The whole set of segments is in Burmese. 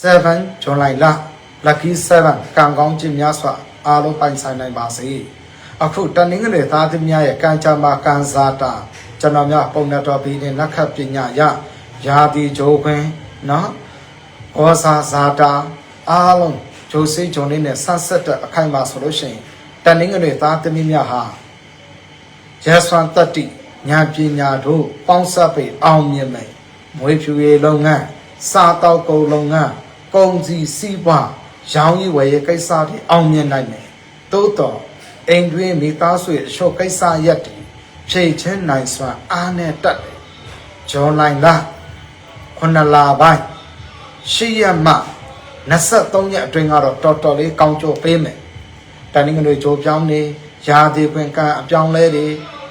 7ဇွန်လလ lucky 7ကံကောင်းခြင်းများစွာအားလုံးပိုင်ဆိုင်နိုင်ပါစေအခုတနင်္ဂနွေသားသမီးများရဲ့ကံကြမ္မာကံစားတာကျွန်တော်များပုံနဲ့တော်ပြီးတဲ့နက္ခတ်ပညာရယာတိဂျိုးခွင်နော်ဩဇာဇာတာအားလုံးဂျိုးစိတ်ဂျုံလေးနဲ့ဆက်ဆက်တဲ့အခိုင်အမာဆိုလို့ရှိရင်တနင်္ဂနွေသားသမီးများဟာရသန်တတ္တိညာပညာတို့ပေါင်းစပ်ပြီးအောင်မြင်မယ်မွေးဖြူရေးလုပ်ငန်းစားတောက်ကုန်လုပ်ငန်း ကုန်စည်စီးပွားရောင်းရည်ဝယ်ရေးကိစ္စတွေအောင်မြင်နိုင်မယ်သို့တော့အိမ်တွင်းမိသားစုရဲ့အရှုပ်ကိစ္စရက်တွေဖြည့်ချင်းနိုင်စွာအားနဲ့တတ်တယ်ဂျွန်လိုင်းလာခုနလာပိုင်းရှိရမှ23ရက်အတွင်းကတော့တော်တော်လေးကောင်းကျိုးပေးမယ်တန်ငင်တွေကြိုးပြောင်းနေရာဒီခွင်ကံအပြောင်းလဲတွေ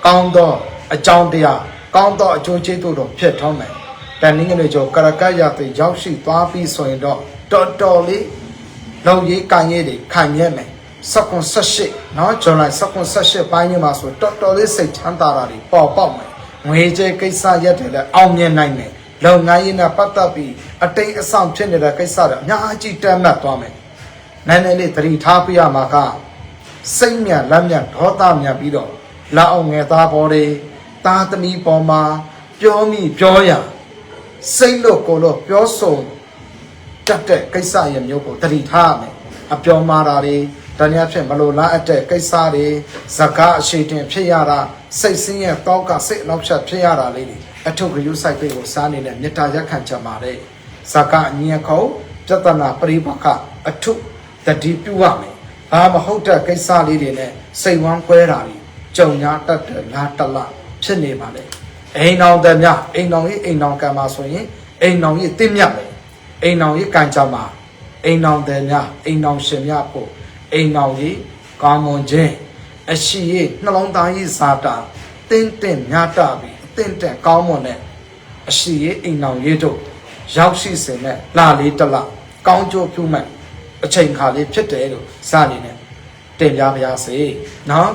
ကောင်းသောအကြောင်းတရားကောင်းသောအကျိုးကျေးဇူးတို့ဖြစ်ထောင်းမယ် တန်ငင်တွေကြိုကရကတ်ရတဲ့ရောက်ရှိသွားပြီးဆိုရင်တော့တော်တော်လေးလုံရေးကံရေးတွေခံရမယ်စကွန်ဆက်ရှိနော်ဂျွန်လိုက်စကွန်ဆက်ရှိပိုင်းမှာဆိုတော်တော်လေးစိတ်ချမ်းသာတာတွေပေါ်ပေါက်မယ်ငွေကြေးကိစ္စရက်တွေလည်းအောင်မြင်နိုင်မယ်လုပ်ငန်းရေးနဲ့ပတ်သက်ပြီးအတိတ်အဆောင်ဖြစ်နေတဲ့ကိစ္စတွေအများကြီးတက်မှတ်သွားမယ်နည်းနည်းလေးသတိထားပြရမှာကစိတ်မြန်လက်မြန်ဒေါသမြန်ပြီးတော့လာအောင်ငယ်သားပေါ်တွေသားသမီးပေါ်မှာပြောမိပြောရ စိတ်လို့ကိုယ်လို့ပြောဆိုတတ်တဲ့ကိစ္စရမျိုးကိုသတိထားရမယ်အပြောမှားတာတွေတနည်းအားဖြင့်မလိုလားအပ်တဲ့ကိစ္စတွေဇကာအရှိတင်ဖြစ်ရတာစိတ်ဆင်းရဲတောက်ကစိတ်အနောက်ချက်ဖြစ်ရတာလေးတွေအထုပ်ကယူဆိုင်ပိတ်ကိုစားနေတဲ့မေတ္တာရက်ခံချက်ပါတယ်ဇကာအငြင်းခုံပြဿနာပရိပခအထုပ်တတိပြုရမယ်ဘာမဟုတ်တဲ့ကိစ္စလေးတွေနဲ့စိတ်ဝမ်းကွဲတာတွေကြုံညာတတ်တယ်လားတလားဖြစ်နေပါလေ အိမ်အောင်တဲ့မြအိမ်အောင်ရေးအိမ်အောင်ကံမှာဆိုရင်အိမ်အောင်ရေးတင့်မြတ်မယ်အိမ်အောင်ရေးကံကြမှာအိမ်အောင်တဲ့မြအိမ်အောင်ရှင်မြဖို့အိမ်အောင်ရေးကောင်းမွန်ခြင်းအရှိရေးနှလုံးသားရေးစာတာတင်းတင်းမြတ်တာပြီးအတင်းတန်ကောင်းမွန်တဲ့အရှိရေးအိမ်အောင်ရေးတို့ရောက်ရှိစေနဲ့လာလေးတစ်လကောင်းကျိုးပြုမဲ့အချိန်ခါလေးဖြစ်တယ်လို့စနေနဲ့တင်ပြပါရစေနော်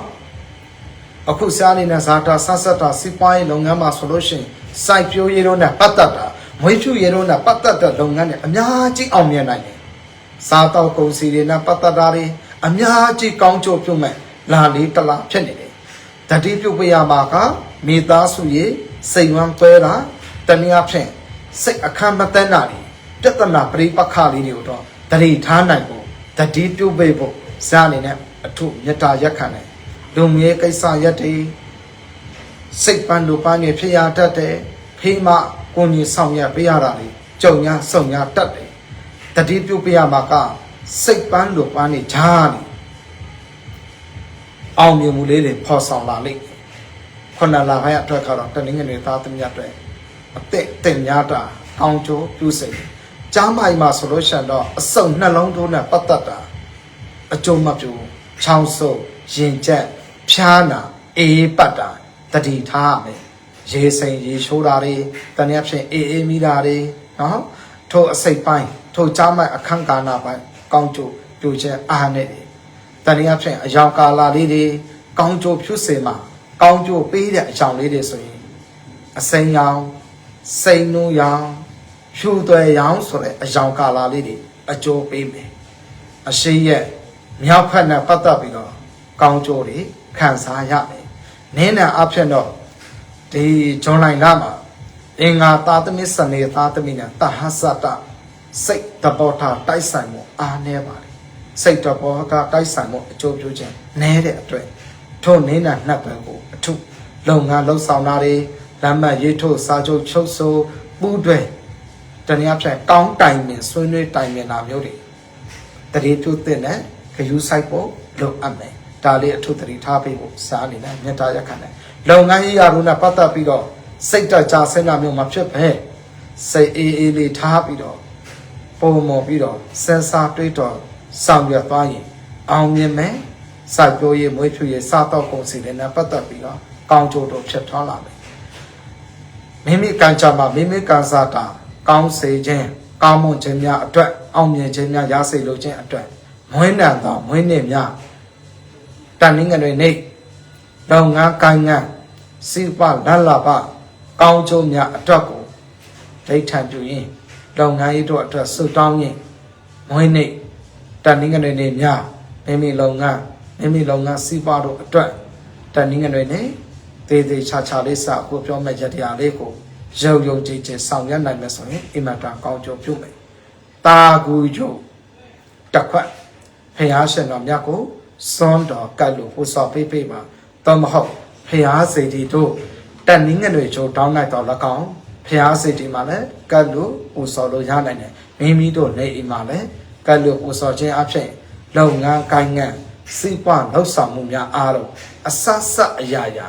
အခုစားနေတဲ့ဇာတာဆက်ဆက်တာစီးပွားရေးလုပ်ငန်းမှာဆိုလို့ရှိရင်စိုက်ပျိုးရေးတို့နဲ့ပတ်သက်တာမွေးဖြူရေးတို့နဲ့ပတ်သက်တဲ့လုပ်ငန်းတွေအများကြီးအောင်မြင်နိုင်တယ်စားတော့ကုန်စည်တွေနဲ့ပတ်သက်တာတွေအများကြီးကောင်းကျိုးပြုမဲ့လာလေးတစ်လားဖြစ်နေတယ်တတိပြုတ်ပြရမှာကမိသားစုရေးစိတ်ဝမ်းပွဲတာတနည်းအားဖြင့်စိတ်အခမ်းမတန်းတာတွေပြဿနာပရိပခလေးတွေကိုတော့တတိထားနိုင်ဖို့တတိပြုတ်ပေးဖို့ဇာအနေနဲ့အထုမေတ္တာရက်ခံတယ် လူငယ်ကိစ္စရက်တွေစိတ်ပန်းလူပန်းတွေဖြစ်ရတတ်တယ်ဖေးမကိုကြီးဆောင်ရပေးရတာတွေကြုံညာစုံညာတတ်တယ်တတိပြုတ်ပေးရမှာကစိတ်ပန်းလူပန်းတွေဂျားနေအောင်မြင်မှုလေးတွေဖော်ဆောင်လာလိမ့်မယ်ခုနလာခိုင်းအတွက်ကတော့တနင်္ဂနွေသားသမီးအတွက်အသက်တင်များတာကောင်းကျိုးပြုစိတ်ကျမ်းမာရေးမှာဆိုလို့ရှိရင်တော့အစုံနှလုံးသွင်းနဲ့ပတ်သက်တာအကျုံးမပြူချောင်းဆုပ်ရင်ကျက် ဖြားနာအေးပတ်တာတတိထားရမယ်ရေစိမ်ရေချိုးတာတွေတနည်းအားဖြင့်အေးအေးမိတာတွေနော်ထို့အစိတ်ပိုင်းထို့ကြားမဲ့အခန်းကာလပိုင်းကောင်းကျိုးပြုချက်အားနဲ့တွေတနည်းအားဖြင့်အယောင်ကာလလေးတွေကောင်းကျိုးဖြူစေမှာကောင်းကျိုးပေးတဲ့အကြောင်းလေးတွေဆိုရင်အစိမ်းရောင်စိန်နူးရောင်ဖြူသွဲရောင်ဆိုတဲ့အယောင်ကာလလေးတွေအကျိုးပေးမယ်အရှိရဲ့မြောက်ဖက်နဲ့ပတ်သက်ပြီးတော့ ကောင်းကျိုးတွေခံစားရမယ်နင်းနဲ့အဖြစ်တော့ဒီဂျွန်လိုင်းလာမှာအင်္ဂါသာသမီစနေသာသမီနဲ့တဟဆတစိတ်တပေါ်တာတိုက်ဆိုင်မှုအားနည်းပါလေစိတ်တပေါ်တာတိုက်ဆိုင်မှုအကျိုးပြုခြင်းနည်းတဲ့အတွက်ထို့နင်းနဲ့နှက်ပံကိုအထုလုပ်ငန်းလှုပ်ဆောင်တာတွေလမ်းမရေးထုတ်စာချုပ်ချုပ်ဆိုပူးတွဲတနည်းအားဖြင့်ကောင်းတိုင်ပင်ဆွေးနွေးတိုင်ပင်တာမျိုးတွေတတိပြုတဲ့နဲ့ဂယူဆိုင်ဖို့လုပ်အပ်မယ် ဒါလေးအထုတတိထားပေးဖို့စားအနေနဲ့မေတ္တာရက်ခံတယ်လုပ်ငန်းရေးရာတို့နဲ့ပတ်သက်ပြီးတော့စိတ်တကြဆင်းတာမျိုးမဖြစ်ပဲစိတ်အေးအေးလေးထားပြီးတော့ပုံမော်ပြီးတော့စင်စာတွေးတော့ဆောင်ရွက်သွားရင်အောင်မြင်မယ်စိုက်ပျိုးရေးမွေးဖြူရေးစားတော့ကုန်စီတွေနဲ့ပတ်သက်ပြီးတော့ကောင်းကျိုးတို့ဖြစ်ထွန်းလာမယ်မိမိကံကြမှာမိမိကံစားတာကောင်းစေခြင်းကောင်းမွန်ခြင်းများအတွက်အောင်မြင်ခြင်းများရစေလိုခြင်းအတွက်မွေးနံသောမွေးနေ့များတ န်နင်းငယ်တွေနေလုပ်ငန်းကိုင်းငန်းစိပလလပကောင်းကျိုးများအတွက်ကိုဒိဋ္ဌံပြုရင်လုပ်ငန်းရေးတို့အတွက်ဆုတောင်းရင်မွေးနေ့တန်နည်းငယ်တွေညမိမိလုံငန်းမိမိလုံငန်းစီးပွားတို့အတွက်တန်နည်းငယ်တွေနဲ့တေးသေးချာချာလေးစကိုပြောမဲ့ရတရားလေးကိုရုံရုံကြည်ကြည်ဆောင်ရွက်နိုင်မယ်ဆိုရင်အင်မတန်ကောင်းကျိုးပြုမယ်တာကူကျိုးတစ်ခွက်ဖះရှင်တော်မြတ်ကို စွန်းတော်ကတ်လို့ပူစော်ပေးပေးပါတော့မဟုတ်ဖះစေတီတို့တန်နည်းငယ်တွေချိုးတောင်းလိုက်တော့၎င်းဖះစေတီမှာလည်းကတ်လို့ပူစော်လို့ရနိုင်တယ်မိမိတို့နေအိမ်မှာလည်းကတ်လို့ပူစော်ခြင်းအဖြစ်လုပ်ငန်းကိုင်းငန်းစိပွားလှုပ်ဆောင်မှုများအားလုံးအဆဆအရာရာ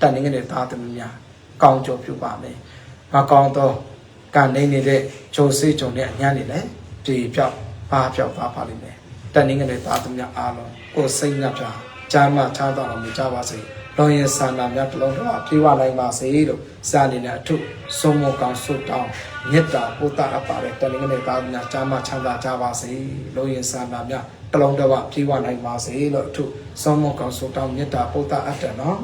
တန်နည်းငယ်တွေသားသမီးများကောင်းကျိုးပြုပါမယ်မကောင်းသောကနေနေတဲ့ဂျိုစေးဂျုံတဲ့အညာနေလည်းပြေပြောက်ပါပြောက်သွားပါလိမ့်မယ် တန်နည်းငယ်တွေသားသမီးများအားလုံးကိုယ်စိတ်နှပြချမ်းမချမ်းသာတော်မူကြပါစေလောရင်ဆန္ဒများတစ်လုံးတော့ပြေဝနိုင်ပါစေလို့စာအနေနဲ့အထုဆုံးမကောင်းဆုတောင်းမေတ္တာပို့တာအပ်ပါတယ်တန်နည်းငယ်တွေသားသမီးများချမ်းမချမ်းသာကြပါစေလောရင်ဆန္ဒများတစ်လုံးတော့ပြေဝနိုင်ပါစေလို့အထုဆုံးမကောင်းဆုတောင်းမေတ္တာပို့တာအပ်တယ်နော်